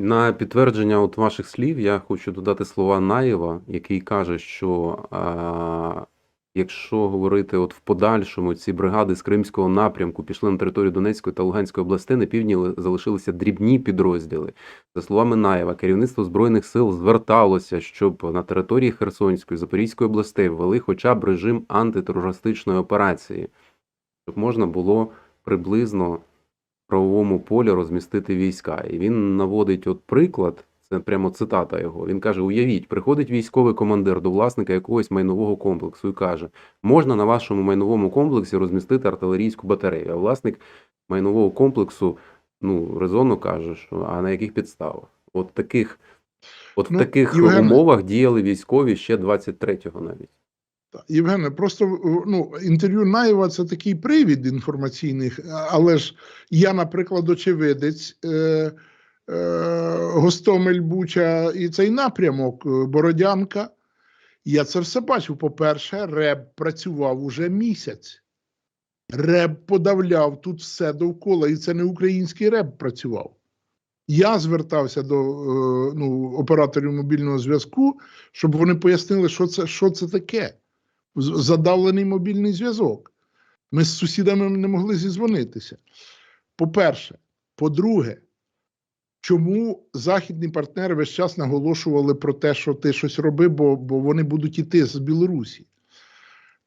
На підтвердження от ваших слів я хочу додати слова Наєва, який каже, що а, якщо говорити от в подальшому, ці бригади з Кримського напрямку пішли на територію Донецької та Луганської областей, на півдні залишилися дрібні підрозділи. За словами Наєва, керівництво Збройних сил зверталося, щоб на території Херсонської, Запорізької областей ввели хоча б режим антитерористичної операції, щоб можна було приблизно правовому полі розмістити війська. І він наводить от приклад, це прямо цитата його. Він каже: Уявіть, приходить військовий командир до власника якогось майнового комплексу і каже: можна на вашому майновому комплексі розмістити артилерійську батарею. А власник майнового комплексу ну, резонно каже, що а на яких підставах? От таких, от в Ну, таких Євгене- умовах діяли військові ще 23-го навіть. Євгене, просто е, ну, інтерв'ю Наєва це такий привід інформаційних, а- але ж я, наприклад, очевидець е, е, Гостомель, Буча і цей напрямок е, Бородянка. Я це все бачив. По-перше, РЕБ працював уже місяць. РЕБ подавляв тут все довкола, і це не український РЕБ працював. Я звертався до е, ну, операторів мобільного зв'язку, щоб вони пояснили, що це, що це таке задавлений мобільний зв'язок. Ми з сусідами не могли зізвонитися. По-перше, по-друге, чому західні партнери весь час наголошували про те, що ти щось роби, бо, бо вони будуть іти з Білорусі?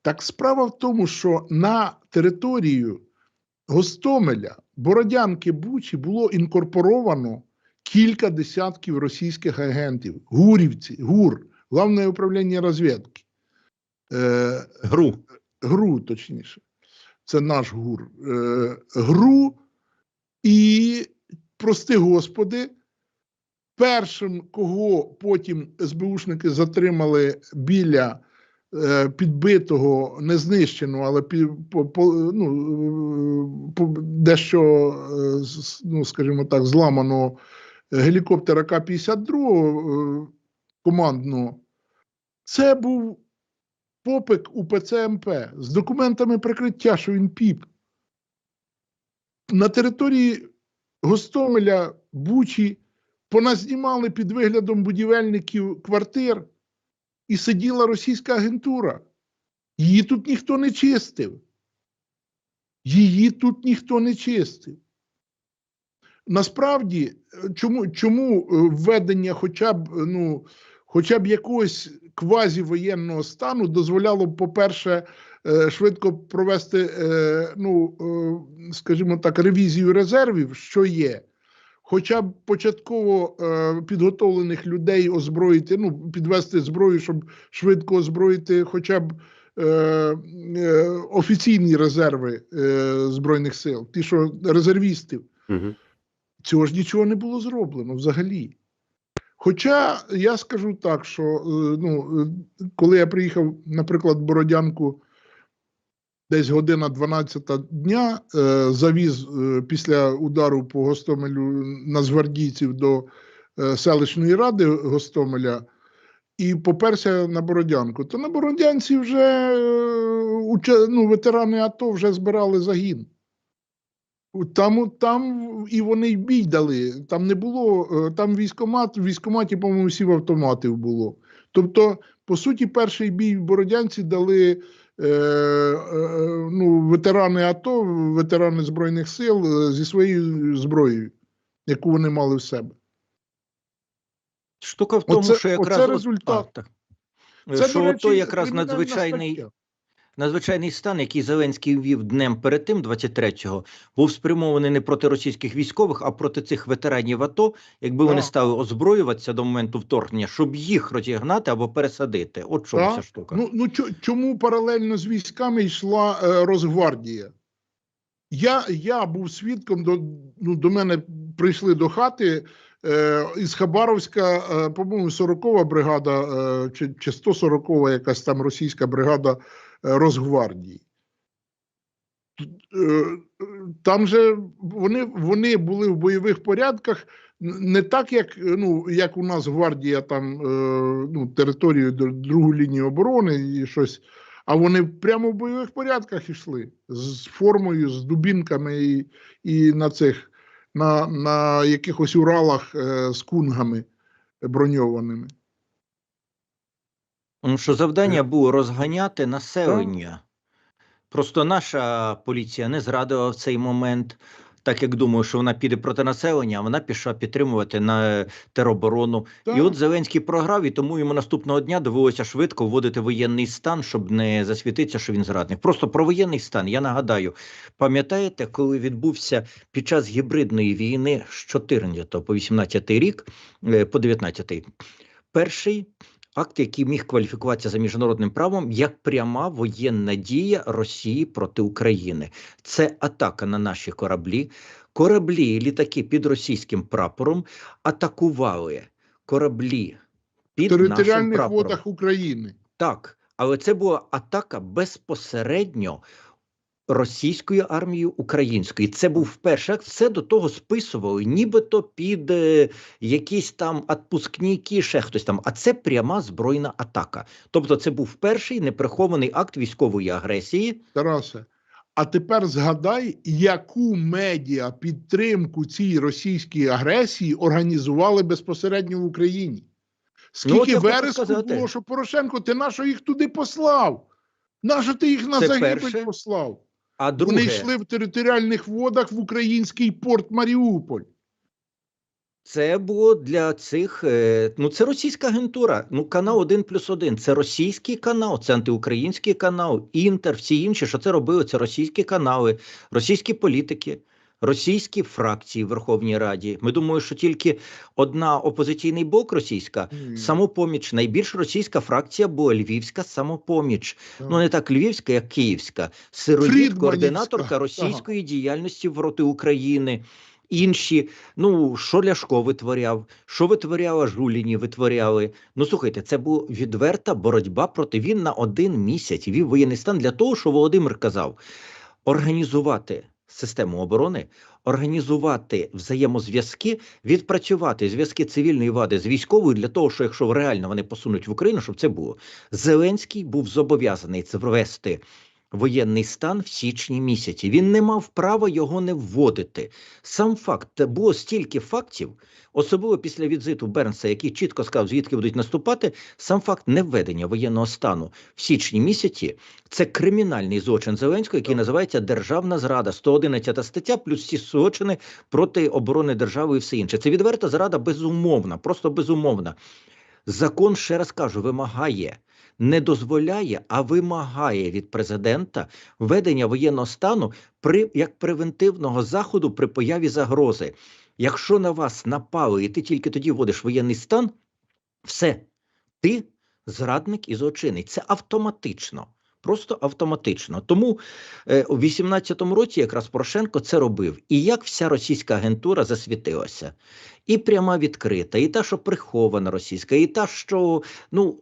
Так справа в тому, що на територію Гостомеля, Бородянки, Бучі було інкорпоровано кілька десятків російських агентів, гурівці, ГУР, Главне управління розвідки. Е, Гру. ГРУ, точніше. Це наш ГУР. Е, ГРУ і, прости господи, першим, кого потім СБУшники затримали біля е, підбитого, не знищеного, але пі, по, по, ну, по, дещо, ну, скажімо так, зламаного гелікоптера К-52 е, командного, це був попик у ПЦМП з документами прикриття, що він піп. На території Гостомеля, Бучі поназнімали під виглядом будівельників квартир і сиділа російська агентура. Її тут ніхто не чистив. Її тут ніхто не чистив. Насправді, е, чому, чому е, введення хоча б, е, ну, хоча б якогось квазівоєнного стану дозволяло, по-перше, е, швидко провести, е, ну, е, скажімо так, ревізію резервів, що є. Хоча б початково е, підготовлених людей озброїти, ну, підвести зброю, щоб швидко озброїти хоча б е, е, офіційні резерви е, Збройних сил, ті, що резервістів. Угу. Цього ж нічого не було зроблено взагалі. Хоча я скажу так, що е, ну, е, коли я приїхав, наприклад, в Бородянку десь година 12 дня, е, завіз після удару по Гостомелю нацгвардійців до селищної ради Гостомеля і поперся на Бородянку, то на Бородянці вже ну, ветерани АТО вже збирали загін. Там, там і вони й бій дали. Там не було, е, там військомат, в військоматі, по-моєму, всі в автоматів було. Тобто, по суті, перший бій в Бородянці дали е, е, ну, ветерани АТО, ветерани Збройних сил е, зі своєю зброєю, яку вони мали в себе. Штука в тому, Оце- що якраз оце результат. а, так. Це, що до речі, ото якраз надзвичайний, стаття. Надзвичайний стан, який Зеленський ввів днем перед тим, 23-го, був спрямований не проти російських військових, а проти цих ветеранів АТО, якби вони стали озброюватися до моменту вторгнення, щоб їх розігнати або пересадити. От чому ця штука. Ну, ну чому паралельно з військами йшла е, Росгвардія? Я, я був свідком, до, ну, до мене прийшли до хати е, із Хабаровська, е, по-моєму, 40-ва бригада е, чи, чи 140-ва якась там російська бригада Росгвардії. Е, Там же вони, вони були в бойових порядках не так, як, ну, як у нас гвардія там е, ну, територію другу лінію оборони і щось. А вони прямо в бойових порядках йшли з формою, з дубінками і, і на цих на, на якихось Уралах е, з кунгами броньованими. Ну, що завдання було розганяти населення. Просто наша поліція не зрадила в цей момент, так як думаю, що вона піде проти населення, а вона пішла підтримувати на тероборону. І от Зеленський програв, і тому йому наступного дня довелося швидко вводити воєнний стан, щоб не засвітитися, що він зрадник. Просто про воєнний стан. Я нагадаю, пам'ятаєте, коли відбувся під час гібридної війни з 14 по 18 рік, е, по 19 перший акт, який міг кваліфікуватися за міжнародним правом як пряма воєнна дія Росії проти України. Це атака на наші кораблі. Кораблі, літаки під російським прапором атакували кораблі під нашим прапором. водах України. Так, але це була атака безпосередньо російською армією українською. Це був акт. Все до того списували, нібито під е, якісь там отпускники, ще хтось там. А це пряма збройна атака. Тобто, це був перший неприхований акт військової агресії. Тарасе, а тепер згадай, яку медіа підтримку цій російській агресії організували безпосередньо в Україні. Ну, Скільки хочу вереску було, що Порошенко, ти нащо їх туди послав? Нащо ти їх на загибель перше. послав? А друге, Вони йшли в територіальних водах в український порт Маріуполь. Це було для цих. е, Ну, це російська агентура. Ну, канал 1 плюс 1. Це російський канал, це антиукраїнський канал, Інтер, всі інші, що це робили, це російські канали, російські політики, російські фракції в Верховній Раді. Ми думаємо, що тільки одна опозиційний блок російська. Ні, Самопоміч, найбільш російська фракція була Львівська самопоміч. так. Ну не так львівська, як київська. Сироїд, координаторка ага. російської діяльності проти України. Інші, ну що Ляшко витворяв, що витворяла Жуліні, витворяли. Ну слухайте, це була відверта боротьба проти він на один місяць вів воєнний стан для того, що Володимир казав: організувати систему оборони, організувати взаємозв'язки, відпрацювати зв'язки цивільної влади з військовою для того, що якщо реально вони посунуть в Україну, щоб це було. Зеленський був зобов'язаний це ввести воєнний стан в січні місяці. Він не мав права його не вводити. Сам факт було стільки фактів, особливо після візиту Бернса, який чітко сказав, звідки будуть наступати. Сам факт невведення воєнного стану в січні місяці це кримінальний злочин Зеленського, який називається державна зрада, 111 стаття, плюс всі злочини проти оборони держави і все інше. Це відверта зрада безумовна, просто безумовна. Закон, ще раз кажу, вимагає, не дозволяє, а вимагає від президента введення воєнного стану при як превентивного заходу при появі загрози. Якщо на вас напали, і ти тільки тоді вводиш воєнний стан, все, ти зрадник і злочинець. Це автоматично. Просто автоматично. Тому е, у 18-му році якраз Порошенко це робив. І як вся російська агентура засвітилася. І пряма відкрита, і та, що прихована російська, і та, що ну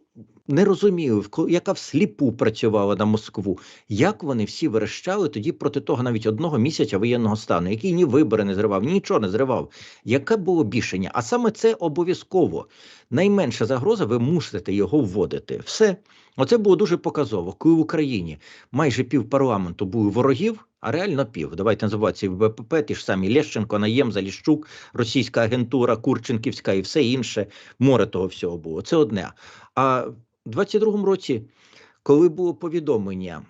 не розумію, яка всліпу працювала на Москву. Як вони всі верещали тоді проти того навіть одного місяця воєнного стану, який ні вибори не зривав, ні нічого не зривав. Яке було бішення? А саме це обов'язково. Найменша загроза, ви мусите його вводити. Все. Оце було дуже показово, коли в Україні майже пів парламенту були ворогів, а реально пів. Давайте називатися в БПП, ті ж самі Лещенко, Наєм, Заліщук, російська агентура, Курченківська і все інше. Море того всього було. Це одне. А в 22-му році, коли було повідомлення,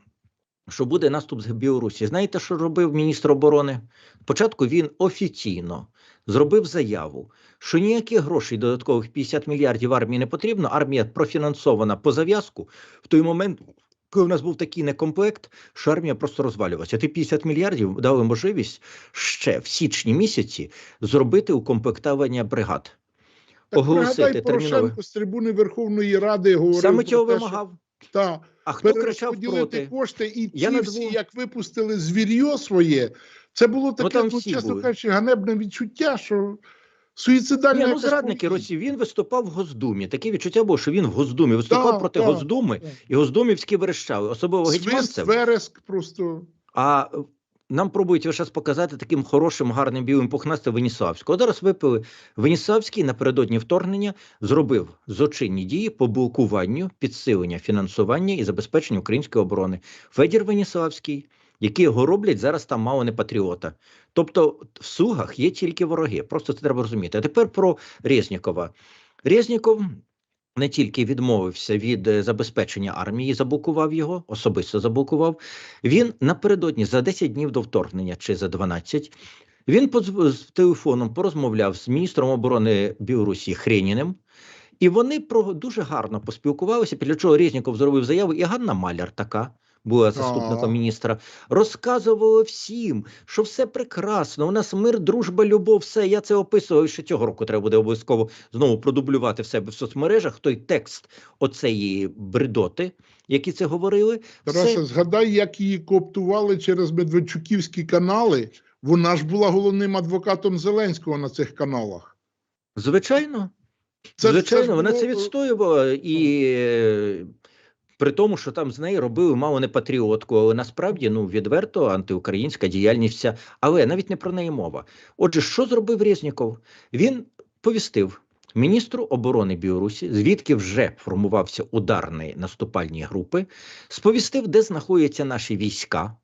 що буде наступ з Білорусі, знаєте, що робив міністр оборони? Спочатку він офіційно зробив заяву, що ніяких грошей додаткових 50 мільярдів армії не потрібно. Армія профінансована по зав'язку в той момент. Коли в нас був такий некомплект, що армія просто розвалювалася. Ти 50 мільярдів дали можливість ще в січні місяці зробити укомплектування бригад. Так оголосити термінове. З трибуни Верховної Ради говорив Саме про цього те, вимагав. Що, та, А хто кричав проти? кошти, і Я ці всі, як випустили звір'йо своє, це було таке, там ну, чесно кажучи, ганебне відчуття, що суїцидальне. Ну зрадники. Росії. Він виступав в Госдумі. Таке відчуття було, що він в Госдумі виступав Так, проти так, Госдуми, так. і Госдумівські верещали, особливо гетьманцев. вереск просто. А е, нам пробують час показати таким хорошим, гарним білим пухнастим Веніславського. Зараз випили Веніславський напередодні вторгнення зробив злочинні дії по блокуванню, підсилення фінансування і забезпечення української оборони. Федір Веніславський які його роблять зараз там мало не патріота. Тобто в Сугах є тільки вороги. Просто це треба розуміти. А тепер про Резнікова. Резніков не тільки відмовився від е, забезпечення армії, заблокував його, особисто заблокував. Він напередодні за 10 днів до вторгнення чи за 12, він з телефоном порозмовляв з міністром оборони Білорусі Хреніним. І вони про дуже гарно поспілкувалися. Після чого Резніков зробив заяву, і Ганна Маляр така була заступником міністра. Розказувала всім, що все прекрасно. У нас мир, дружба, любов, все. Я це описував. Ще цього року треба буде обов'язково знову продублювати в себе в соцмережах той текст оцеї бредоти, які це говорили. Тарасе, Все згадай, як її кооптували через Медведчуківські канали. Вона ж була головним адвокатом Зеленського на цих каналах. звичайно. Це Звичайно, це вона було, це е, відстоювала і е, при тому, що там з неї робили мало не патріотку, але насправді ну відверто антиукраїнська діяльність вся. Але навіть не про неї мова. Отже, що зробив Резніков? Він повістив міністру оборони Білорусі, звідки вже формувався ударний наступальні групи, сповістив, де знаходяться наші війська.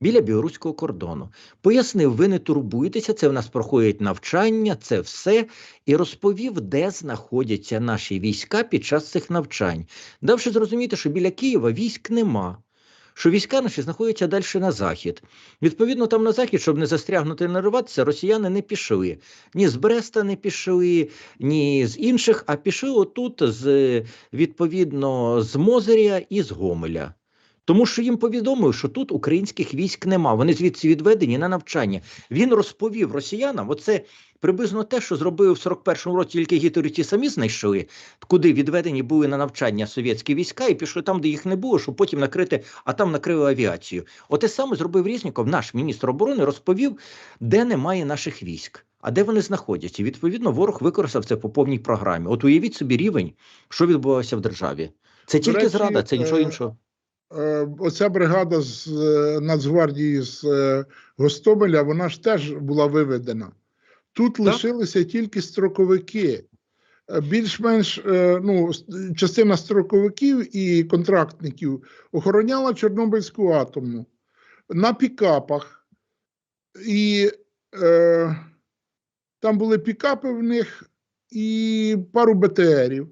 Біля білоруського кордону пояснив, ви не турбуйтеся, це в нас проходять навчання, це все і розповів, де знаходяться наші війська під час цих навчань, давши зрозуміти, що біля Києва військ нема, що війська наші знаходяться далі на захід. Відповідно, там на захід, щоб не застрягнути, не рватися, росіяни не пішли. Ні з Бреста не пішли, ні з інших, а пішли отут з відповідно з Мозиря і з Гомеля. Тому що їм повідомили, що тут українських військ нема. Вони звідси відведені на навчання. Він розповів росіянам, оце приблизно те, що зробили в 41-му році, тільки гітлери ті самі знайшли, куди відведені були на навчання совєтські війська, і пішли там, де їх не було, щоб потім накрити, а там накрили авіацію. Оте саме зробив Резніков, наш міністр оборони, розповів, де немає наших військ. А де вони знаходяться? Відповідно ворог використав це по повній програмі. От уявіть собі рівень, що відбувалося в державі. Це тільки речі, зрада, це нічого е, іншого. Е, Оця бригада з е, Нацгвардії з е, Гостомеля, вона ж теж була виведена. Тут лишилися тільки строковики. Більш-менш ну, частина строковиків і контрактників охороняла Чорнобильську атомну на пікапах. І е, там були пікапи в них і пару БТРів.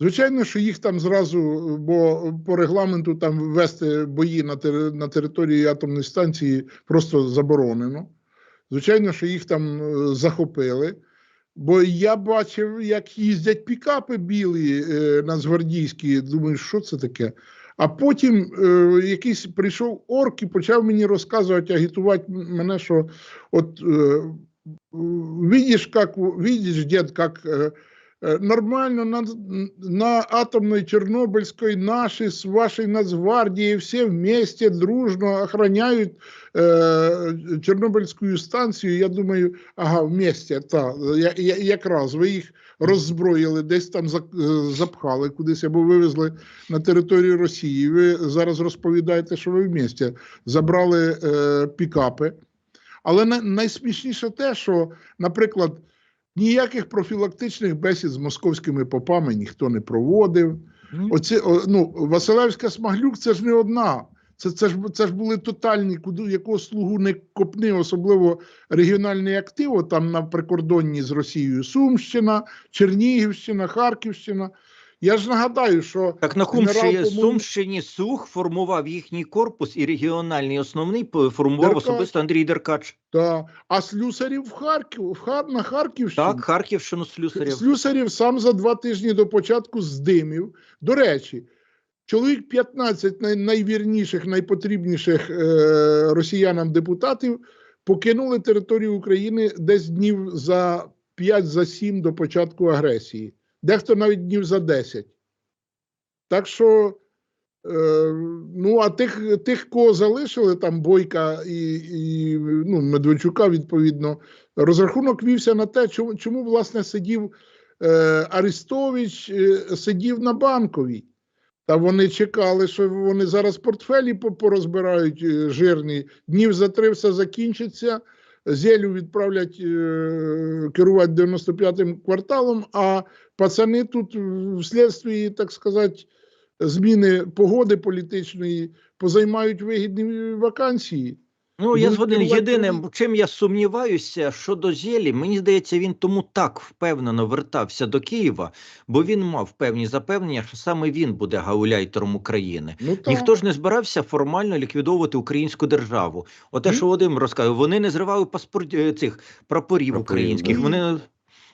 Звичайно, що їх там зразу, бо по регламенту там вести бої на, на території атомної станції просто заборонено. Звичайно, що їх там е, захопили. Бо я бачив, як їздять пікапи білі е, нацгвардійські. Думаю, що це таке? А потім е, якийсь прийшов орк і почав мені розказувати, агітувати мене, що от е, видиш, как, видиш, как э, э, нормально на, на атомной Чернобыльской наши с вашей Нацгвардией все вместе дружно охраняют э, Чорнобильську станцію. Я думаю, ага, вместе, та, я, я, якраз ви їх роззброїли, десь там е, запхали кудись або вивезли на територію Росії. Ви зараз розповідаєте, що ви вместе забрали е, пікапи. Але най- найсмішніше те, що, наприклад, ніяких профілактичних бесід з московськими попами ніхто не проводив. Оці, ну, Василевська Смаглюк це ж не одна. Це, це, ж, це ж були тотальні, куди якого слугу не копни, особливо регіональний актив, там на прикордонні з Росією Сумщина, Чернігівщина, Харківщина. Я ж нагадаю, що Так на по-моєму- Сумщині Сух формував їхній корпус і регіональний основний формував Деркач. особисто Андрій Деркач. та, а Слюсарів в Харків, в Хар, на Харківщині. Так, Харківщину Слюсарів. Слюсарів сам за два тижні до початку здимів. До речі, чоловік 15 най- найвірніших, найпотрібніших е, росіянам депутатів покинули територію України десь днів за 5 за 7 до початку агресії. Дехто навіть днів за 10. Так що, е, ну, а тих, тих, кого залишили, там Бойка і, і ну, Медведчука, відповідно, розрахунок вівся на те, чому, чому власне сидів е, Арестович, е, сидів на банковій. Та вони чекали, що вони зараз портфелі порозбирають е, жирні. Днів за три все закінчиться. Зелю відправлять е, керувати 95-м кварталом, а пацани тут вследствие, так сказати, зміни погоди політичної позаймають вигідні вакансії. Ну, я Будуть згоден. Єдиним, чим я сумніваюся, щодо Зєлі, мені здається, він тому так впевнено вертався до Києва, бо він мав певні запевнення, що саме він буде гауляйтером України. Ну. Ніхто ж не збирався формально ліквідовувати українську державу. Оте, що Володимир розказує, вони не зривали паспорт е, цих прапорів українських. Вони.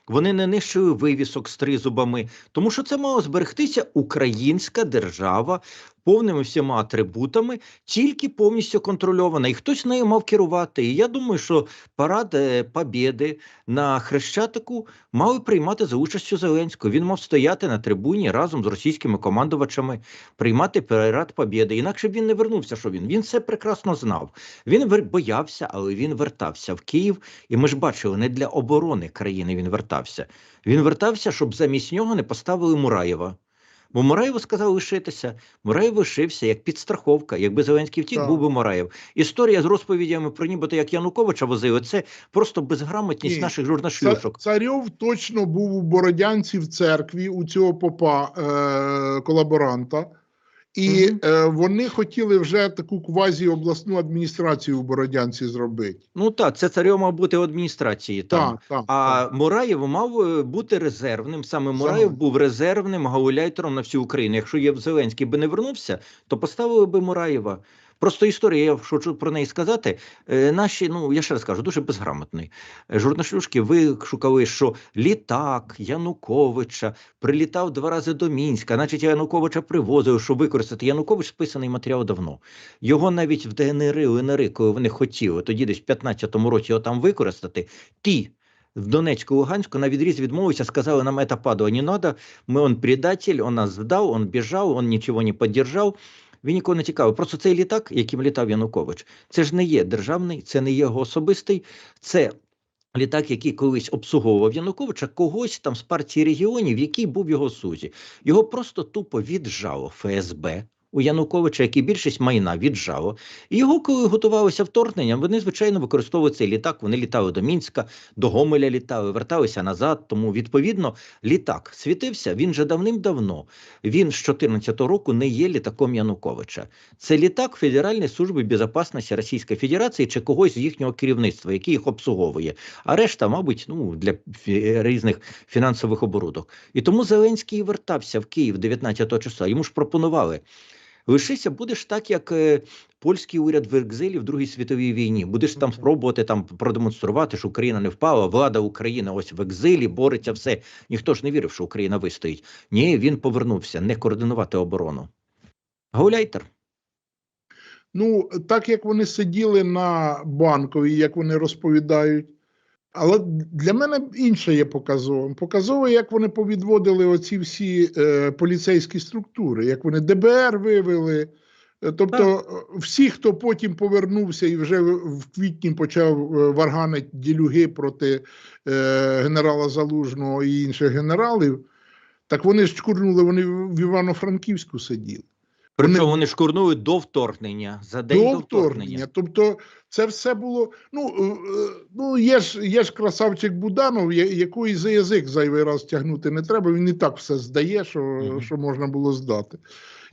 Вони не нищили вивісок з тризубами, тому що це мало зберегтися українська держава повними всіма атрибутами, тільки повністю контрольована, і хтось нею мав керувати. І я думаю, що парад е, Побєди на Хрещатику мали приймати за участю Зеленського. Він мав стояти на трибуні разом з російськими командувачами, приймати парад Побєди. Інакше б він не вернувся. Що він? Він все прекрасно знав. Він боявся, але він вертався в Київ. І ми ж бачили, не для оборони країни він вертався. Він вертався, щоб замість нього не поставили Мураєва. Бо Мураєву сказав лишитися. Мураєв лишився як підстраховка. Якби Зеленський втік, Так. був би Мураєв. Історія з розповідями про нібито як Януковича возили. Це просто безграмотність Ні. наших журнашлюшок. Царьов точно був у Бородянці в церкві у цього попа е, колаборанта, і е, вони хотіли вже таку квазі обласну адміністрацію у Бородянці зробити. Ну так, це царьо мав бути в адміністрації там. Так, так, А так. Мураєв мав е, бути резервним. Саме Мураєв Саме. був резервним гауляйтером на всю Україну. Якщо Євзеленський би не вернувся, то поставили би Мураєва. Просто історія, я хочу про неї сказати. Е, наші, ну я ще раз кажу, дуже безграмотний. Е, Журналюшки вишукали, що літак Януковича прилітав два рази до Мінська, значить Януковича привозили, щоб використати. Янукович списаний матеріал давно. Його навіть в ДНР, ЛНР, коли вони хотіли, тоді десь в 15-му році його там використати, ті в Донецьку, Луганську на відріз відмовилися, сказали, нам это падало не надо, мы он предатель, он нас здав, он біжав, он нічого не піддержав. Він нікого не цікавив. Просто цей літак, яким літав Янукович, це ж не є державний, це не є його особистий, це літак, який колись обслуговував Януковича, когось там з партії регіонів, який був його сузі. Його просто тупо віджало ФСБ. У Януковича, як і більшість майна віджало. І його, коли готувалося вторгнення, вони, звичайно, використовували цей літак. Вони літали до Мінська, до Гомеля літали, верталися назад. Тому, відповідно, літак світився. Він же давним-давно. Він з 2014 року не є літаком Януковича. Це літак Федеральної служби безпечності Російської Федерації чи когось з їхнього керівництва, який їх обслуговує. А решта, мабуть, ну для різних фінансових оборудок. І тому Зеленський вертався в Київ 19 числа. Йому ж пропонували. Лишися, будеш так, як е, польський уряд в екзилі в Другій світовій війні. Будеш там спробувати там продемонструвати, що Україна не впала, влада України ось в екзилі, бореться все. Ніхто ж не вірив, що Україна вистоїть. Ні, він повернувся не координувати оборону. Гауляйтер. Ну, так як вони сиділи на банковій, як вони розповідають. Але для мене інше є показовим. Показово, як вони повідводили оці всі е, поліцейські структури, як вони ДБР вивели. Е, Тобто, е, всі, хто потім повернувся і вже в квітні почав е, варганити ділюги проти е, генерала Залужного і інших генералів, так вони ж чкурнули, вони в Івано-Франківську сиділи. Причому вони шкурнули до вторгнення, за день до, До вторгнення. Тобто, це все було. Ну, е, е, ну є ж є ж красавчик Буданов, якої за язик зайвий раз тягнути не треба. Він і так все здає, що, Мгм. що можна було здати.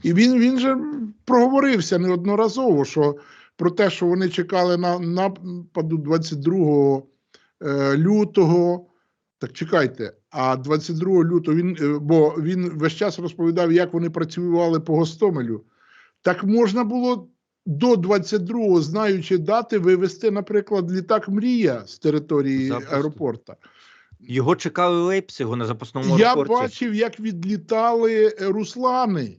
І він, він же проговорився неодноразово, що про те, що вони чекали на нападу 22 е, лютого. Так чекайте, а 22 лютого він, е, бо він весь час розповідав, як вони працювали по Гостомелю. Так можна було до 22-го, знаючи дати, вивести, наприклад, літак Мрія з території Запросто. аеропорта. Його чекали Лейпцигу на запасному Я аеропорті. бачив, як відлітали е, Руслани.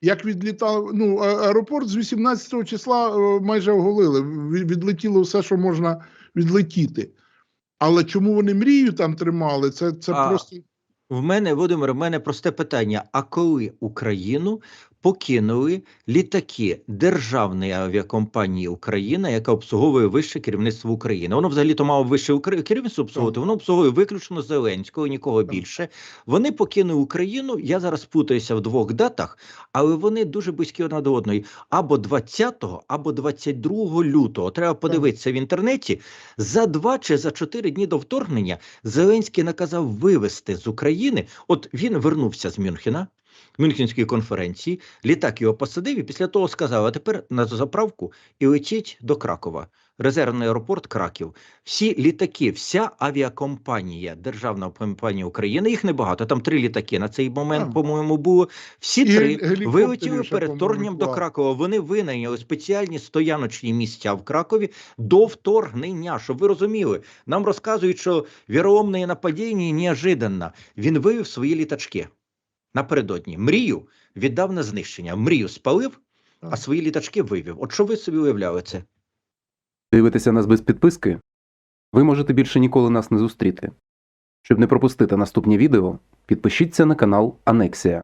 Як відлітав, ну, аеропорт з 18 числа е, майже оголили. Відлетіло все, що можна відлетіти. Але чому вони мрію там тримали? Це, це А, просто В мене, Володимир, в мене просте питання: а коли Україну покинули літаки державної авіакомпанії Україна, яка обслуговує вище керівництво України? Воно взагалі то мало вище Укра- керівництво обслуговувати. Воно обслуговує виключно Зеленського, нікого більше. Вони покинули Україну. Я зараз путаюся в двох датах, але вони дуже близькі одна до одної. Або 20, або 22 лютого. Треба подивитися в інтернеті. За два чи за чотири дні до вторгнення Зеленський наказав вивезти з України. От він вернувся з Мюнхена. Мюнхенської конференції. Літак його посадив і після того сказав: а тепер на заправку і летіть до Кракова. Резервний аеропорт Краків. Всі літаки, вся авіакомпанія, державна компанія України, їх небагато. Там три літаки на цей момент, по-моєму, було. Всі І три вилетіли перед по-моєму, до. Кракова. Вони винайняли спеціальні стояночні місця в Кракові до вторгнення. Щоб ви розуміли, нам розказують, що віроомне нападіння неожиданно. Він вивів свої літачки напередодні. Мрію віддав на знищення. Мрію спалив, а свої літачки вивів. От що ви собі уявляли це? Дивитеся нас без підписки? Ви можете більше ніколи нас не зустріти. Щоб не пропустити наступні відео, підпишіться на канал Анексія.